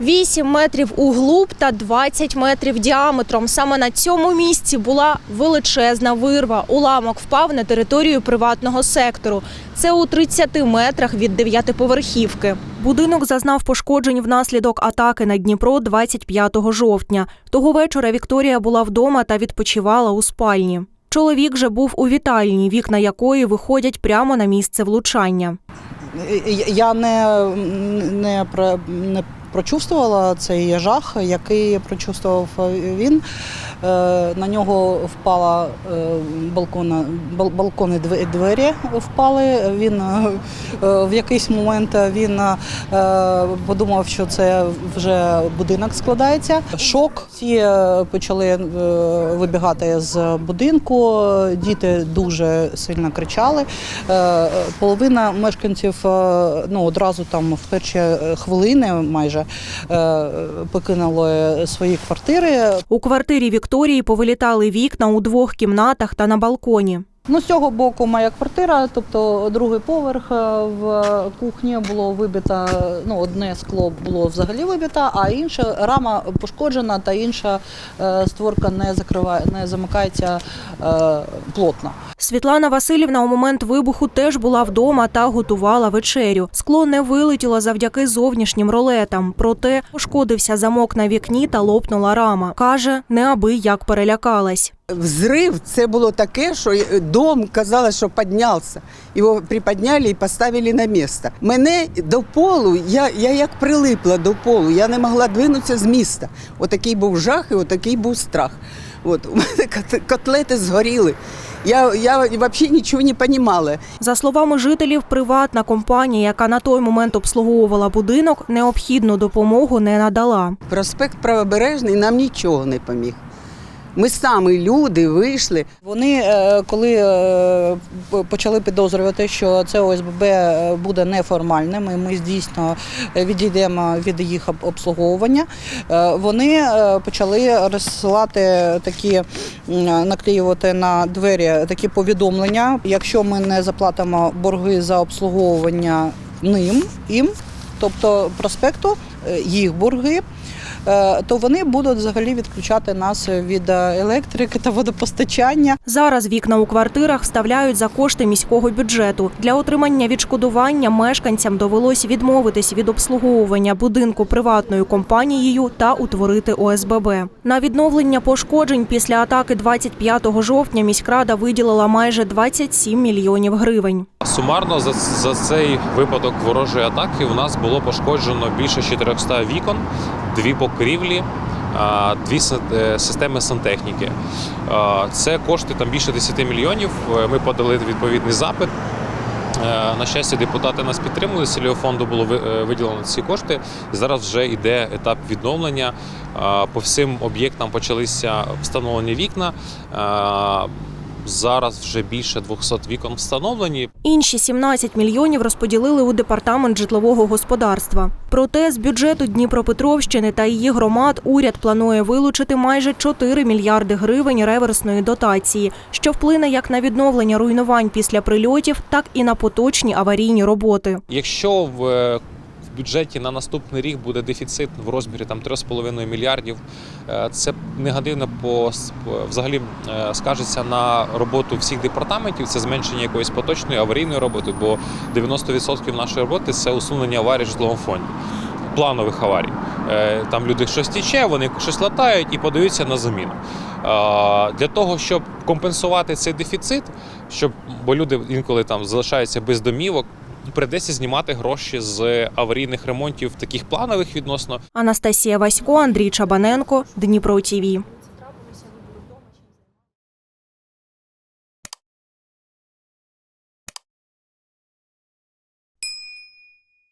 8 метрів углуб та 20 метрів діаметром. Саме на цьому місці була величезна вирва. Уламок впав на територію приватного сектору. Це у 30 метрах від дев'ятиповерхівки. Будинок зазнав пошкоджень внаслідок атаки на Дніпро 25 жовтня. Того вечора Вікторія була вдома та відпочивала у спальні. Чоловік же був у вітальні, вікна якої виходять прямо на місце влучання. Я не, не, не прочувствувала цей жах, який прочувствував він. Е, На нього впала е, балкона, балкони двері впали. Він е, е, в якийсь момент він е, подумав, що це вже будинок складається. Шок. Всі е, почали е, вибігати з будинку. Діти дуже сильно кричали. Е, Половина мешканців е, ну, одразу там в перші е, хвилини майже е, покинули свої квартири. У квартирі Вікторії повилітали вікна у двох кімнатах та на балконі. Ну, з цього боку моя квартира, тобто другий поверх е, в кухні було вибито, ну, одне скло було взагалі вибито, а інша рама пошкоджена та інша е, створка не закриває, не замикається е, плотно. Світлана Васильівна у момент вибуху теж була вдома та готувала вечерю. Скло не вилетіло завдяки зовнішнім ролетам. Проте пошкодився замок на вікні та лопнула рама. Каже, неабияк перелякалась. Взрыв це було таке, що дом казалось, що піднявся. Його приподняли і поставили на місце. Мене до полу, я, я як прилипла до полу, я не могла двинутися з міста. Отакий був жах і отакий був страх. От, у мене котлети згоріли. Я, я взагалі нічого не розуміла. За словами жителів, приватна компанія, яка на той момент обслуговувала будинок, необхідну допомогу не надала. Проспект Правобережний нам нічого не поміг. Ми самі люди вийшли. Вони, е, коли е, почали підозрювати, що це ОСББ е, буде неформальним, і ми дійсно відійдемо від їх обслуговування, вони почали розсилати такі, наклеювати на двері такі повідомлення. Якщо ми не заплатимо борги за обслуговування ним, їм, тобто проспекту, їх борги. е, То вони будуть взагалі відключати нас від е, електрики та водопостачання. Зараз вікна у квартирах вставляють за кошти міського бюджету. Для отримання відшкодування мешканцям довелось відмовитись від обслуговування будинку приватною компанією та утворити ОСББ. На відновлення пошкоджень після атаки 25 жовтня міськрада виділила майже 27 мільйонів гривень. Сумарно за, за цей випадок ворожої атаки у нас було пошкоджено більше 400 вікон, дві покрівлі, дві е, системи сантехніки. Це кошти там більше 10 мільйонів. Е, Ми подали відповідний запит. Е, На щастя, депутати нас підтримали. З фонду було виділено ці кошти. Зараз вже йде етап відновлення. По всім об'єктам почалися встановлені вікна. Зараз вже більше 200 вікон встановлені. Інші 17 мільйонів розподілили у департамент житлового господарства. Проте з бюджету Дніпропетровщини та її громад уряд планує вилучити майже 4 мільярди гривень реверсної дотації, що вплине як на відновлення руйнувань після прильотів, так і на поточні аварійні роботи. Якщо е, в бюджеті на наступний рік буде дефіцит в розмірі там 3,5 мільярдів, е, це негативно по взагалі е, скажеться на роботу всіх департаментів. Це зменшення якоїсь поточної аварійної роботи, бо 90% нашої роботи це усунення аварій в житловому фонді. Планових аварій. Е, Там люди щось тіче, вони щось латають і подаються на заміну. Для того, щоб компенсувати цей дефіцит, щоб бо люди інколи там залишаються без домівок, прийдеться знімати гроші з аварійних ремонтів, таких планових відносно. Анастасія Васько, Андрій Чабаненко, Дніпро ТІВІ.